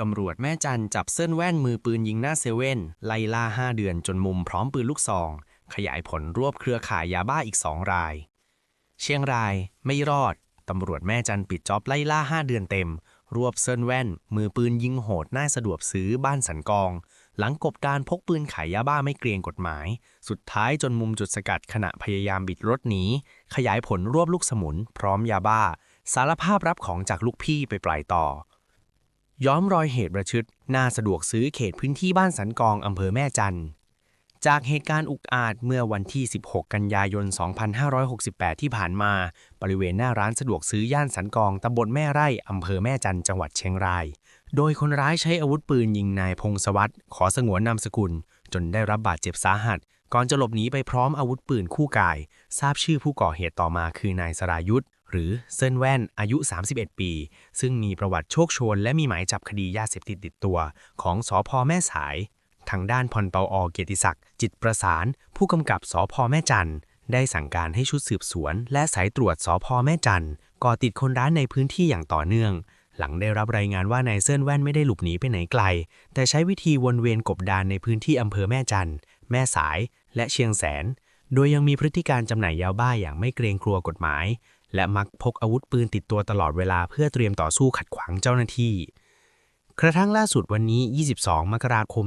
ตำรวจแม่จันจับเส้นแว่นมือปืนยิงหน้าเซเว่นไล่ล่า 5 เดือนจนมุมพร้อมปืนลูกซอง ขยายผลรวบเครือข่ายยาบ้าอีก 2 ราย เชียงรายไม่รอด ตำรวจแม่จันปิดจ็อบไล่ล่า 5 เดือนเต็ม รวบเส้นแว่น มือปืนยิงโหดหน้าสะดวกซื้อบ้านสันกอง หลังกบดานพกปืนขายยาบ้าไม่เกรงกฎหมาย สุดท้ายจนมุมจุดสกัดขณะพยายามบิดรถหนีขยายผลรวบลูกสมุน พร้อมยาบ้า สารภาพรับของจากลูกพี่ไปปล่อยต่อ ย้อมรอยเหตุระชึดหน้าสะดวกซื้อเขตพื้นที่บ้านสันกองอำเภอแม่จันจากเหตุการณ์อุกอาจเมื่อวันที่ 16 กันยายน 2568 ที่ผ่านมา บริเวณหน้าร้านสะดวกซื้อย่านสันกองตำบลแม่ไร่อำเภอแม่จันจังหวัดเชียงราย โดยคนร้ายใช้อาวุธปืนยิงนายพงศวัตรขอสงวนนามสกุล จนได้รับบาดเจ็บสาหัส ก่อนจะหลบหนีไปพร้อมอาวุธปืนคู่กาย ทราบชื่อผู้ก่อเหตุต่อมาคือนายสรายุทธ หรือเซินแว่นอายุ 31 ปี ซึ่งมีประวัติโชคชน และมีหมายจับคดียาเสพติดติดตัว ของสอพอแม่สาย ทางด้านพลเปาอเกียรติศักดิ์จิตประสาน ผู้กำกับสอพอแม่จันทร์ได้สั่งการให้ชุดสืบสวน และสายตรวจสอพอแม่จันทร์ก่อติดคนร้ายในพื้นที่อย่างต่อเนื่อง หลังได้รับรายงานว่านายเซินแว่นไม่ได้หลบหนีไปไหนไกล แต่ใช้วิธีวนเวียนกบดานในพื้นที่อำเภอแม่จันทร์แม่สาย และเชียงแสน โดยยังมีพฤติการจำหน่ายยาบ้าอย่างไม่เกรงกลัวกฎหมาย และมักพกอาวุธปืนติดตัวตลอดเวลาเพื่อเตรียมต่อสู้ขัดขวางเจ้าหน้าที่ กระทั่งล่าสุดวันนี้ 22 มกราคม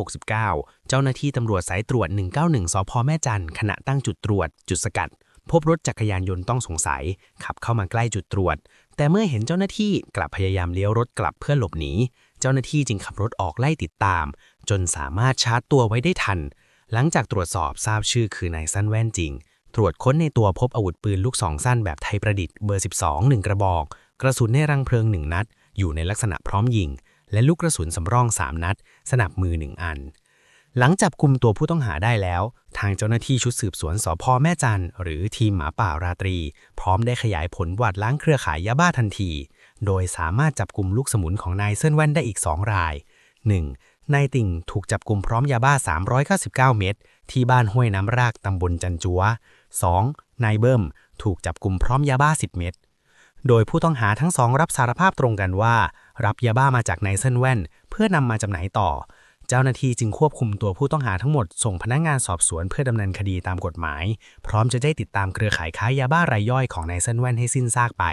2569 เจ้าหน้าที่ตำรวจสายตรวจ 191 สพแม่จันขณะตั้งจุดตรวจ จุดสกัด พบรถจักรยานยนต์ต้องสงสัย ขับเข้ามาใกล้จุดตรวจ แต่เมื่อเห็นเจ้าหน้าที่กลับพยายามเลี้ยวรถกลับเพื่อหลบหนีเจ้าหน้าที่จึงขับรถออกไล่ติดตาม จนสามารถชาร์จตัวไว้ได้ทัน หลังจากตรวจสอบทราบชื่อคือนายสั้นแว่นจริง ตรวจค้นในตัวพบอาวุธปืนลูกซองสั้นแบบไทยประดิษฐ์เบอร์ 12 1 กระบอก กระสุนในรังเพลิง 1 นัด อยู่ในลักษณะพร้อมยิง และลูกกระสุนสำรอง 3 นัด สนับมือ 1 อัน หลังจับกลุ่มตัวผู้ต้องหาได้แล้ว ทางเจ้าหน้าที่ชุดสืบสวนสพแม่จันหรือทีมหมาป่าราตรี พร้อมได้ขยายผลวาดล้างเครือข่ายยาบ้าทันที โดยสามารถจับกลุ่มลูกสมุนของนายเซินแว่นได้อีก 2 ราย 1. นายติ่งถูกจับกลุ่มพร้อมยาบ้า 399 เม็ดที่บ้านห้วยน้ำรากตำบลจันจัว 2. นายเบิ้มถูกจับกลุ่มพร้อมยาบ้า 10 เม็ดโดยผู้ต้องหาทั้งสองรับสารภาพตรงกันว่า รับยาบ้ามาจากนายเซนแว่น เพื่อนำมาจำหน่ายต่อ เจ้าหน้าที่จึงควบคุมตัวผู้ต้องหาทั้งหมดส่งพนักงานสอบสวนเพื่อดำเนินคดีตามกฎหมาย พร้อมจะได้ติดตามเครือข่ายค้ายาบ้ารายย่อยของนายเซนแว่นให้สิ้นซากไป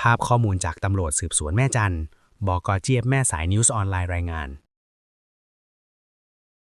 ภาพข้อมูลจากตำรวจสืบสวนแม่จันทร์บกเจี๊ยบแม่สายนิวส์ออนไลน์รายงาน